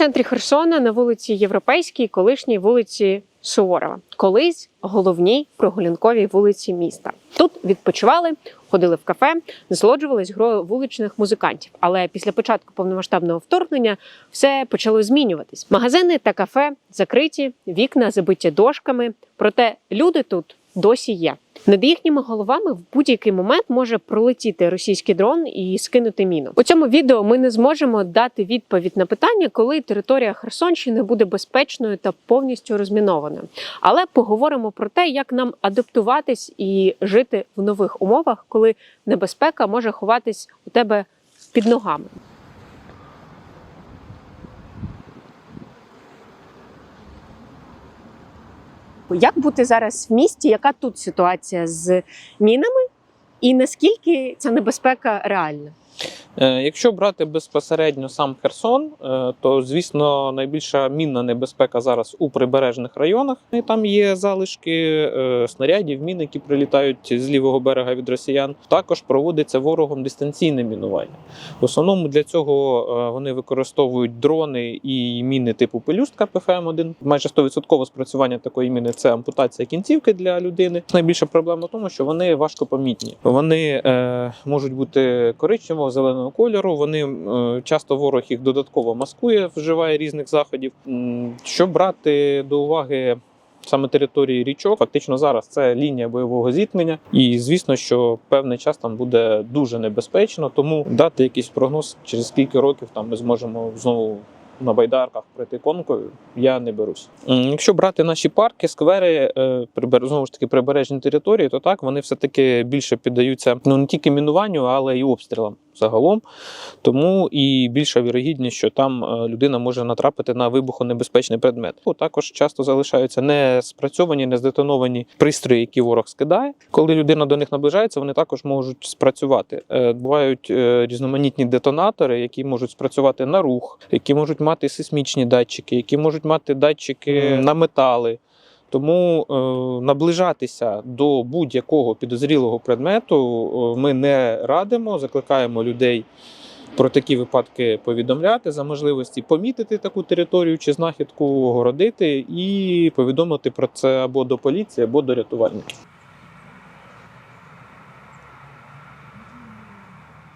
Центрі Херсона на вулиці Європейській, колишній вулиці Суворова, колись головній прогулянковій вулиці міста. Тут відпочивали, ходили в кафе, насолоджувались грою вуличних музикантів. Але після початку повномасштабного вторгнення все почало змінюватись. Магазини та кафе закриті, вікна забиті дошками. Проте люди тут досі є. Над їхніми головами в будь-який момент може пролетіти російський дрон і скинути міну. У цьому відео ми не зможемо дати відповідь на питання, коли територія Херсонщини буде безпечною та повністю розмінованою. Але поговоримо про те, як нам адаптуватись і жити в нових умовах, коли небезпека може ховатись у тебе під ногами. Як бути зараз в місті? Яка тут ситуація з мінами? І наскільки ця небезпека реальна? Е, Якщо брати безпосередньо сам Херсон, е, то звісно найбільша мінна небезпека зараз у прибережних районах. І там є залишки е, снарядів, мін, які прилітають з лівого берега від росіян. Також проводиться ворогом дистанційне мінування. В основному для цього вони використовують дрони і міни типу пелюстка ПФМ-1. Майже 100% спрацювання такої міни це ампутація кінцівки для людини. Найбільша проблема в тому, що вони важко помітні. Вони можуть бути коричневого, зеленого кольору. Вони е, часто ворог їх додатково маскує, вживає різних заходів. М, Щоб брати до уваги. Саме території річок, фактично зараз це лінія бойового зіткнення, і звісно, що певний час там буде дуже небезпечно. Тому дати якийсь прогноз через скільки років там ми зможемо знову на байдарках пройти конкою, я не берусь. Якщо брати наші парки, сквери, е, знову ж таки прибережні території, то так вони все таки більше піддаються ну не тільки мінуванню, але й обстрілам загалом. Тому і більша вірогідність, що там е, людина може натрапити на вибухонебезпечний предмет. Також часто залишаються не спрацьовані, не здетоновані пристрої, які ворог скидає. Коли людина до них наближається, вони також можуть спрацювати. Е, Бувають е, різноманітні детонатори, які можуть спрацювати на рух, які можуть мати сейсмічні датчики, які можуть мати датчики на метали. Тому е, наближатися до будь-якого підозрілого предмету е, ми не радимо, закликаємо людей про такі випадки повідомляти за можливості помітити таку територію чи знахідку, огородити і повідомити про це або до поліції, або до рятувальників.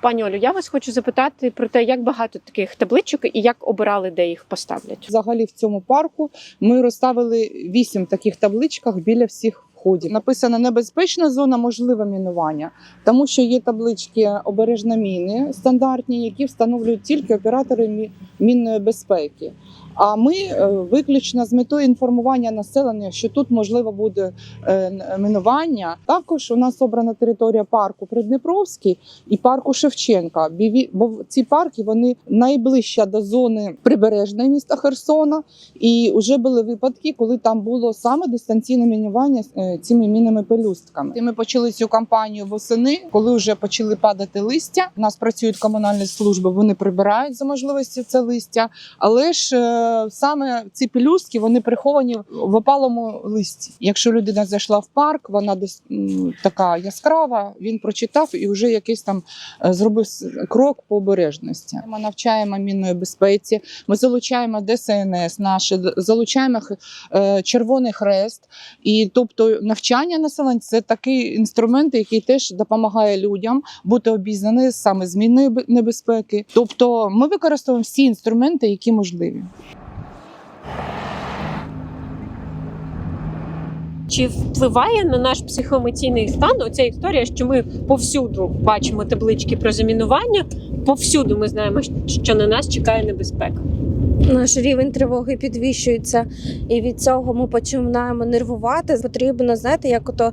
Пані Олю, я вас хочу запитати про те, як багато таких табличок і як обирали, де їх поставлять. Взагалі в цьому парку ми розставили вісім таких табличках біля всіх входів. Написано небезпечна зона, можливе мінування, тому що є таблички обережна міни стандартні, які встановлюють тільки оператори мі- мінної безпеки. А ми е, виключно з метою інформування населення, що тут можливо буде е, мінування. Також у нас обрана територія парку Придніпровський і парку Шевченка. Бо ці парки вони найближче до зони прибережної міста Херсона. І вже були випадки, коли там було саме дистанційне мінування е, цими мінними пелюстками. І ми почали цю кампанію восени, коли вже почали падати листя. У нас працюють комунальні служби, вони прибирають за можливості це листя. Але ж саме ці пелюстки вони приховані в опалому листі. Якщо людина зайшла в парк, вона десь така яскрава. Він прочитав і вже якийсь там е, зробив крок по обережності. Ми навчаємо мінної безпеці. Ми залучаємо ДСНС наше, залучаємо е, Червоний Хрест. І тобто навчання населення це такий інструмент, який теж допомагає людям бути обізнані саме з мінної небезпеки. Тобто ми використовуємо всі інструменти, які можливі. Чи впливає на наш психоемоційний стан оця історія, що ми повсюду бачимо таблички про замінування, повсюду ми знаємо, що на нас чекає небезпека. Наш рівень тривоги підвищується, і від цього ми починаємо нервувати. Потрібно знаєте, як ото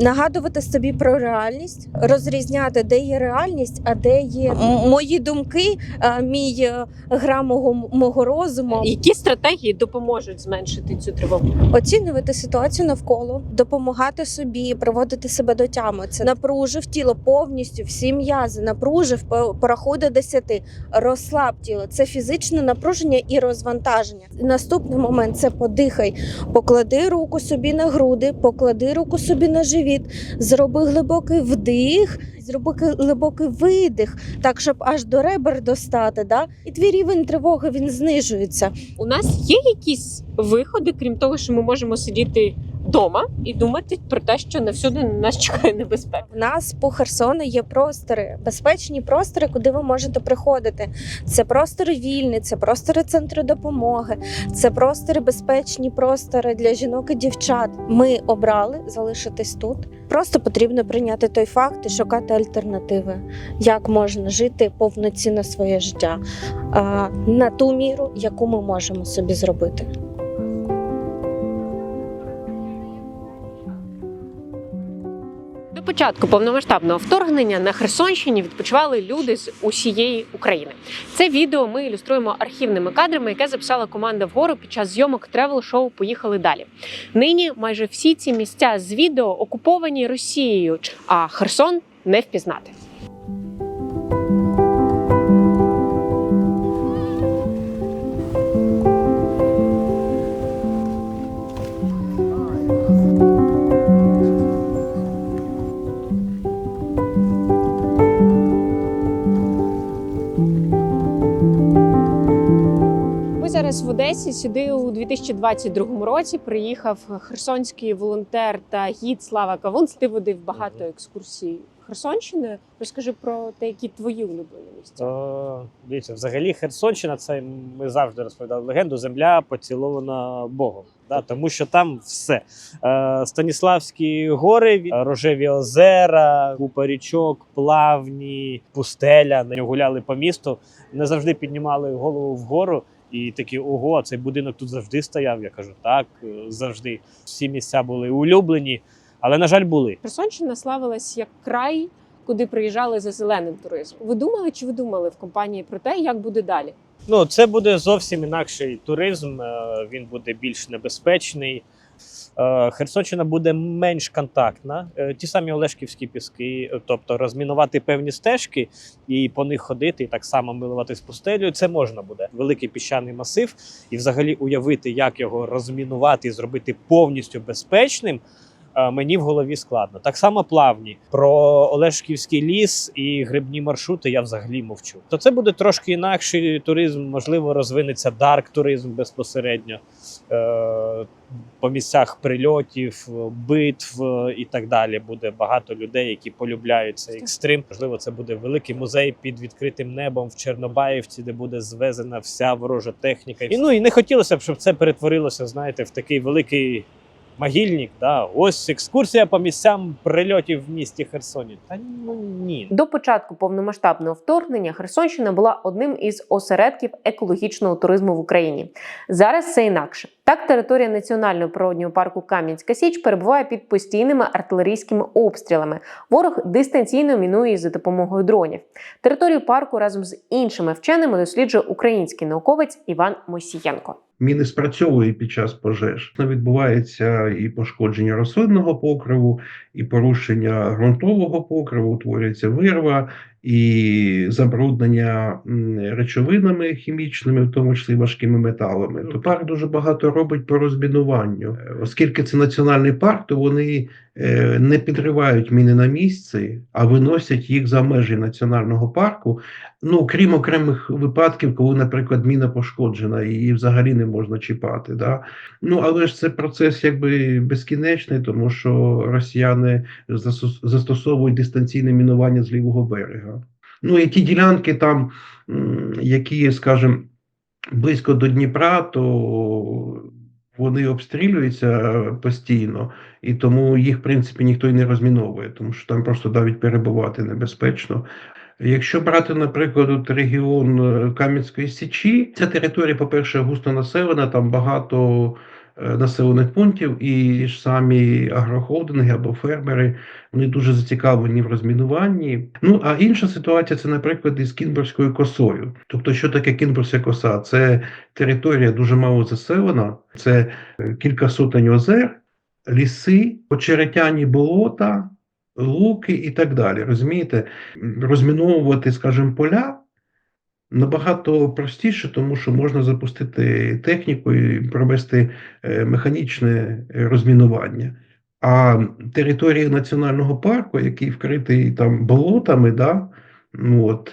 нагадувати собі про реальність, розрізняти, де є реальність, а де є мої думки, мій е, гра мого, мого розуму. Які стратегії допоможуть зменшити цю тривогу? Оцінювати ситуацію навколо, допомагати собі, приводити себе до тями. Це напружив тіло повністю, всі м'язи, напружив, по- порахуй до 10, розслаб тіло. Це фізичне напруження і розвантаження. Наступний момент це подихай, поклади руку собі на груди, поклади руку собі на живіт. Живіт, зроби глибокий вдих, зроби глибокий видих, так щоб аж до ребер достати. Да? І твій рівень тривоги він знижується. У нас є якісь виходи, крім того, що ми можемо сидіти вдома і думати про те, що навсюди на нас чекає небезпека. У нас по Херсону є простори, безпечні простори, куди ви можете приходити. Це простори вільні, це простори центру допомоги, це простори безпечні простори для жінок і дівчат. Ми обрали залишитись тут. Просто потрібно прийняти той факт і шукати альтернативи, як можна жити повноцінно своє життя на ту міру, яку ми можемо собі зробити. Початку повномасштабного вторгнення на Херсонщині відпочивали люди з усієї України. Це відео ми ілюструємо архівними кадрами, яке записала команда вгору під час зйомок тревел-шоу Поїхали далі. Нині майже всі ці місця з відео окуповані Росією, а Херсон не впізнати. Ми в Одесі. Сюди у 2022 році приїхав херсонський волонтер та гід Слава Кавунц. Ти водив багато екскурсій Херсонщиною. Розкажи про те, які твої улюблені місця. Дивіться, взагалі Херсонщина, це ми завжди розповідали легенду, земля поцілована Богом. Да? Тому що там все. Е, Станіславські гори, рожеві озера, купа річок, плавні, пустеля. На нього гуляли по місту, не завжди піднімали голову вгору. І такі, ого, цей будинок тут завжди стояв. Я кажу, так, е, завжди. Всі місця були улюблені, але, на жаль, були. Херсонщина славилась як край, куди приїжджали за зеленим туризмом. Ви думали чи ви думали в компанії про те, як буде далі? Ну, це буде зовсім інакший туризм. е, Він буде більш небезпечний. Е, Херсонщина буде менш контактна. Е, Ті самі Олешківські піски, е, тобто розмінувати певні стежки і по них ходити, і так само милувати з пустелю. Це можна буде. Великий піщаний масив, і взагалі уявити, як його розмінувати і зробити повністю безпечним. Е, Мені в голові складно. Так само плавні. Про Олешківський ліс і грибні маршрути я взагалі мовчу. То це буде трошки інакший туризм, можливо, розвинеться дарк туризм безпосередньо е, по місцях прильотів, битв е, і так далі. Буде багато людей, які полюбляють цей екстрим. Можливо, це буде великий музей під відкритим небом в Чорнобаївці, де буде звезена вся ворожа техніка. І ну і не хотілося б, щоб це перетворилося, знаєте, в такий великий. Могильник, да, ось екскурсія по місцям прильотів в місті Херсоні. Та ну ні, До початку повномасштабного вторгнення Херсонщина була одним із осередків екологічного туризму в Україні. Зараз це інакше. Так, територія національного природнього парку Кам'янська Січ перебуває під постійними артилерійськими обстрілами. Ворог дистанційно мінує за допомогою дронів. Територію парку разом з іншими вченими досліджує український науковець Іван Мосієнко. Міни спрацьовує під час пожеж. Відбувається і пошкодження рослинного покриву, і порушення ґрунтового покриву, утворюється вирва, і забруднення речовинами хімічними, в тому числі важкими металами. То парк дуже багато робить по розмінуванню. Оскільки це національний парк, то вони е, не підривають міни на місці, а виносять їх за межі національного парку. Ну, крім окремих випадків, коли, наприклад, міна пошкоджена, і взагалі не можна чіпати. Да? Ну, але ж це процес якби безкінечний, тому що росіяни застосовують дистанційне мінування з лівого берега. Ну і ті ділянки там, які, скажімо, близько до Дніпра, то вони обстрілюються постійно, і тому їх, в принципі, ніхто й не розміновує, тому що там просто навіть перебувати небезпечно. Якщо брати, наприклад, от регіон е, Кам'янської Січі, ця територія, по-перше, густо населена, там багато е, населених пунктів, і ж самі агрохолдинги або фермери вони дуже зацікавлені в розмінуванні. Ну а інша ситуація це, наприклад, із Кінбурзькою косою. Тобто, що таке Кінбурзька коса? Це територія дуже мало заселена, це е, кілька сотень озер, ліси, очеретяні болота луки і так далі. Розумієте, розміновувати, скажімо, поля набагато простіше, тому що можна запустити техніку і провести е, механічне е, розмінування. А територія національного парку, який вкритий там болотами, да, ну от,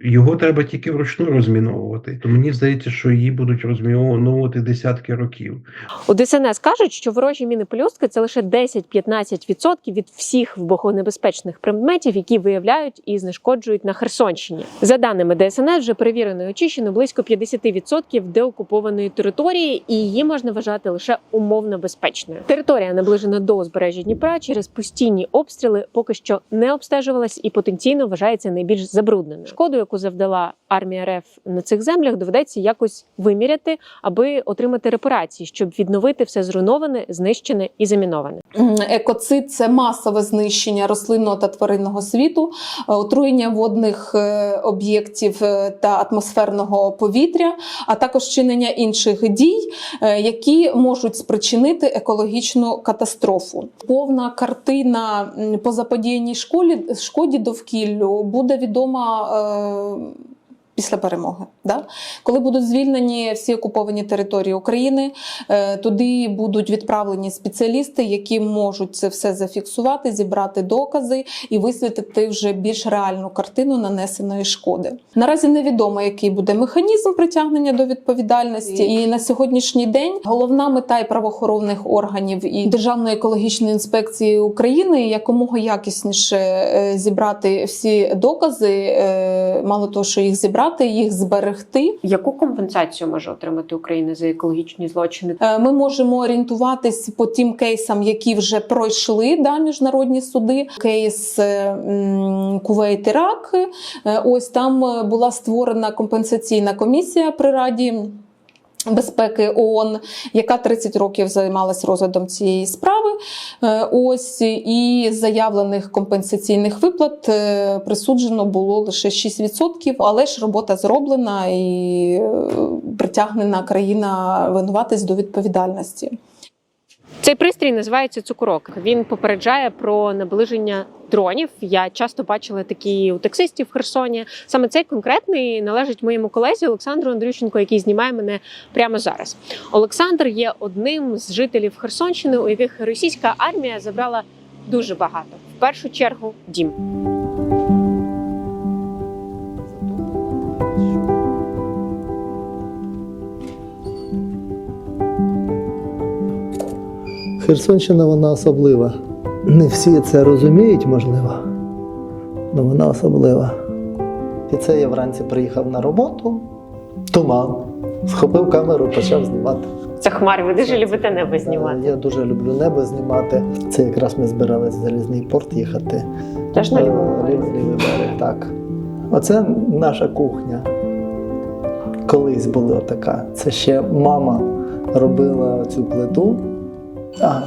його треба тільки вручну розміновувати. То мені здається, що її будуть розміновувати десятки років. У ДСНС кажуть, що ворожі міни пелюстки це лише 10-15% від всіх вибухонебезпечних предметів, які виявляють і знешкоджують на Херсонщині. За даними ДСНС, вже перевірено і очищено близько 50% деокупованої території, і її можна вважати лише умовно безпечною. Територія наближена до узбережжя Дніпра через постійні обстріли поки що не обстежувалась і потенційно вважається найбільш забрудненою. Шкоду, яку завдала армія РФ на цих землях, доведеться якось виміряти, аби отримати репарації, щоб відновити все зруйноване, знищене і заміноване. Екоцид це масове знищення рослинного та тваринного світу, е, отруєння водних е, об'єктів е, та атмосферного повітря, а також чинення інших дій, які можуть спричинити екологічну катастрофу. Повна картина по заподіяній школі шкоді довкіллю буде відома. Після перемоги, да? коли будуть звільнені всі окуповані території України, Е, Туди будуть відправлені спеціалісти, які можуть це все зафіксувати, зібрати докази і висвітлити вже більш реальну картину нанесеної шкоди. Наразі невідомо, який буде механізм притягнення до відповідальності. І на сьогоднішній день головна мета і правоохоронних органів і Державної екологічної інспекції України якомога якісніше е, зібрати всі докази, е, мало того, що їх зібрати, їх зберегти. Яку компенсацію може отримати Україна за екологічні злочини? Е, Ми можемо орієнтуватись по тим кейсам, які вже пройшли да, міжнародні суди. Кейс е, Кувейт Ірак. Е, Ось там була створена компенсаційна комісія при раді. Безпеки ООН, яка 30 років займалась розглядом цієї справи. Е, Ось і заявлених компенсаційних виплат е, присуджено було лише 6%, але ж робота зроблена і е, притягнена країна винуватись до відповідальності. Цей пристрій називається цукорок. Він попереджає про наближення дронів. Я часто бачила такі у таксистів в Херсоні. Саме цей конкретний належить моєму колезі Олександру Андрющенко, який знімає мене прямо зараз. Олександр є одним з жителів Херсонщини, у яких російська армія забрала дуже багато. В першу чергу дім. Херсонщина вона особлива. Не всі це розуміють, можливо, але вона особлива. І це я вранці приїхав на роботу, туман, схопив камеру, почав знімати. Це хмари. Ви дуже любите небо знімати. Я дуже люблю небо знімати. Це якраз ми збиралися в залізний порт їхати. Теж на Е, лівий берег, так. Оце наша кухня. Колись була така. Це ще мама робила цю плиту. А,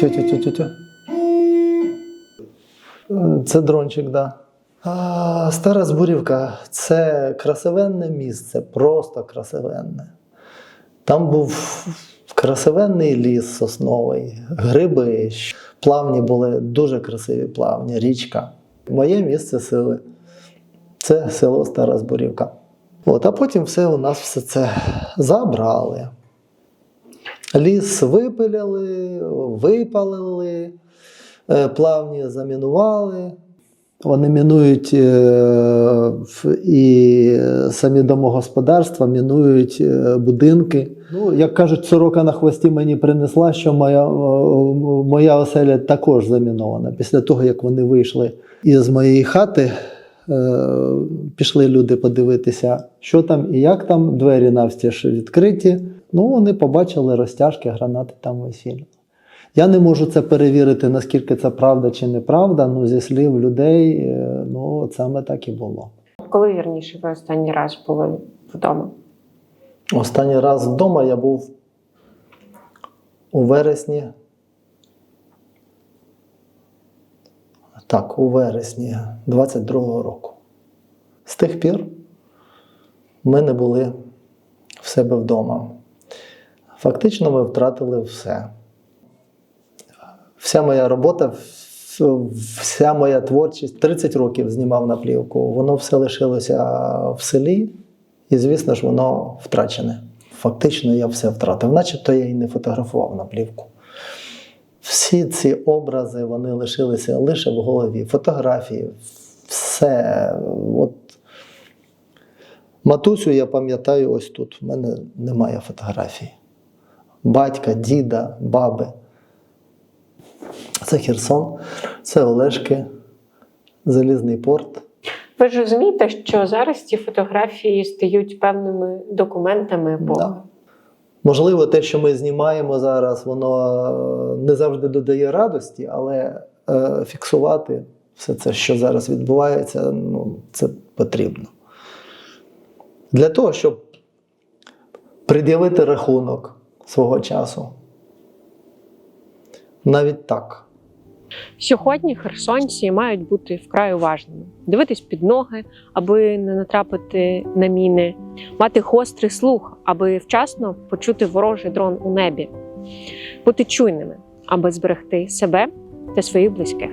тю тю тю тю Це дрончик, так. Да. Стара Збурівка це красивенне місце, просто красивенне. Там був красивенний ліс сосновий, гриби, плавні були дуже красиві плавні, річка. Моє місце сили це село Стара Збурівка. От, а потім все у нас все це забрали. Ліс випиляли, випалили, плавні замінували. Вони мінують е, і самі домогосподарства, мінують е, будинки. Ну, як кажуть, сорока на хвості мені принесла, що моя, е, моя оселя також замінована. Після того, як вони вийшли із моєї хати, е, пішли люди подивитися, що там і як там. Двері навстіж відкриті. Ну, вони побачили розтяжки, гранати там висіли. Я не можу це перевірити, наскільки це правда чи неправда. Ну, зі слів людей, е, ну, от саме так і було. Коли вірніше ви останній раз були вдома? Останній раз вдома я був у вересні. Так, у вересні 22-го року. З тих пір ми не були в себе вдома. Фактично, ми втратили все. Вся моя робота, вся моя творчість 30 років знімав на плівку. Воно все лишилося в селі, і, звісно ж, воно втрачене. Фактично, я все втратив, начебто я і не фотографував на плівку. всі ці образи вони лишилися лише в голові. Фотографії, все. От. Матусю я пам'ятаю ось тут. В мене немає фотографій. Батька, діда, баби. Це Херсон, це Олешки, Залізний порт. Ви ж розумієте, що зараз ці фотографії стають певними документами епохи. Да. Можливо, те, що ми знімаємо зараз, воно е, не завжди додає радості, але е, фіксувати все це, що зараз відбувається, ну, це потрібно. Для того, щоб пред'явити рахунок свого часу. Навіть так. Сьогодні херсонці мають бути вкрай уважними, дивитись під ноги, аби не натрапити на міни, мати гострий слух, аби вчасно почути ворожий дрон у небі, бути чуйними, аби зберегти себе та своїх близьких.